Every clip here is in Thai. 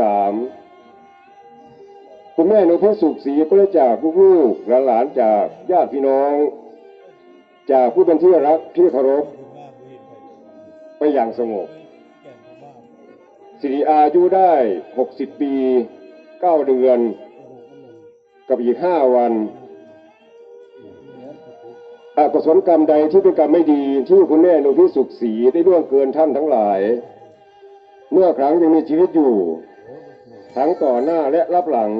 สามคุณแม่หนูเพชรสุขศรีก็ได้จากลูกๆหลานๆจากญาติพี่น้อง จากผู้เป็นที่รักที่เคารพไปอย่างสงบสิริอายุได้ 60 ปี 9 เดือน กับอีก 5 วันอกุศลกรรมใดที่เป็นกรรมไม่ดีที่คุณแม่หนูพิสุขศรีได้ล่วงเกินท่านทั้งหลาย เมื่อครั้งยังมีชีวิตอยู่ ทั้งต่อหน้าและรับหลัง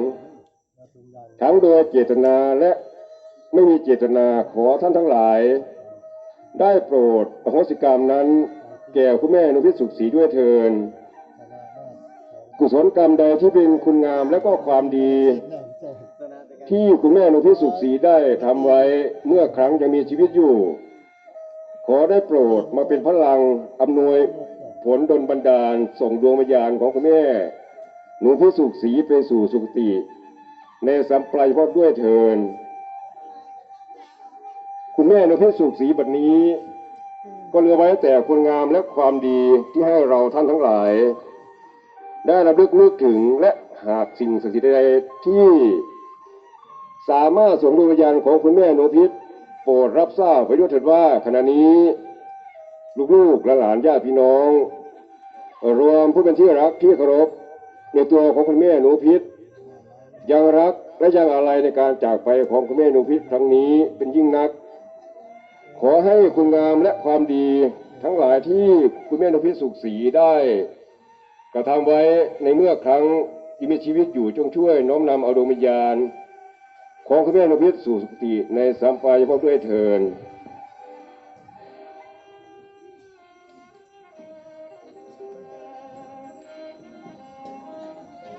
ทั้งโดยเจตนาและไม่มีเจตนาขอท่านทั้งหลาย ได้โปรดอโหสิกรรมนั้น แก่คุณแม่นุพิสุขศรีด้วยเทินกุศลกรรมใดที่เป็นคุณงามและก็ความดี ที่คุณแม่นุพิสุขศรีได้ทำไว้เมื่อครั้งยังมีชีวิตอยู่ ขอได้โปรดมาเป็นพลังอำนวยผลดลบันดาลส่งดวงวิญญาณของคุณแม่ หนูพิสุขศรีไปสู่สุคติ ในสัมปรายภพด้วยเทิน คุณแม่หนูพิสุขศรีบัดนี้ ก็เหลือไว้แต่คุณงามและความดีที่ให้เราท่านทั้งหลาย ได้ระลึกนึกถึงและหากสิ่งศักดิ์สิทธิ์ใดที่สามารถส่งดวงวิญญาณของคุณแม่หนูพิษโปรดรับทราบไว้ด้วยเถิดว่าขณะนี้ ลูกๆและหลานญาติพี่น้อง รวมผู้เป็นที่รักที่เคารพ ในตัวของคุณแม่หนูพิษยังรักและยังอะไรในการจากไปของคุณแม่หนูพิษครั้งนี้เป็นยิ่งนัก ขอให้คุณงามและความดีทั้งหลายที่คุณแม่หนูพิษสุขศรีได้กระทำไว้ในเมื่อครั้งที่มีชีวิตอยู่จงช่วยน้อมนำเอาดวงวิญญาณ ของคุณแม่นพิษสู่สุคติในสัมปรายภพด้วยเทิน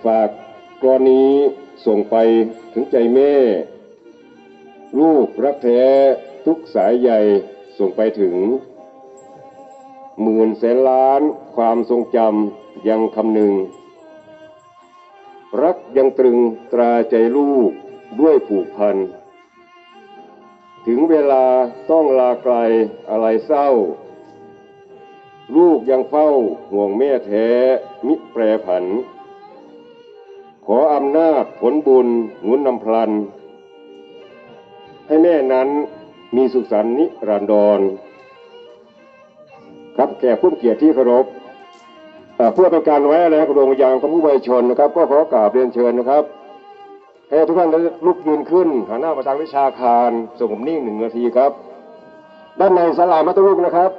ฝากกรณีส่งไปถึงใจแม่ ลูกรักแท้ทุกสายใยส่งไปถึง หมื่นแสนล้านความทรงจำยังคำหนึ่ง รักยังตรึงตราใจลูกด้วยผูกพัน ถึงเวลาต้องลาไกลอะไรเศร้า ลูกยังเฝ้าห่วงแม่แท้มิแปรผัน ขออำนาจผลบุญหนุนนำพลัน ให้แม่นั้นมีสุขสันต์นิรันดร ครับแก่ผู้เกียรติที่เคารพเพื่อเป็นการไว้อะไรกับดวงวิญญาณของผู้บริชนนะครับ ก็ขอกราบเรียนเชิญนะครับ ให้ทุกท่านได้ลุกยืนขึ้นหันหน้ามาทางวิชาคารสงบนิ่งหนึ่งนาทีครับ ด้านในศาลามัตตลุกนะครับ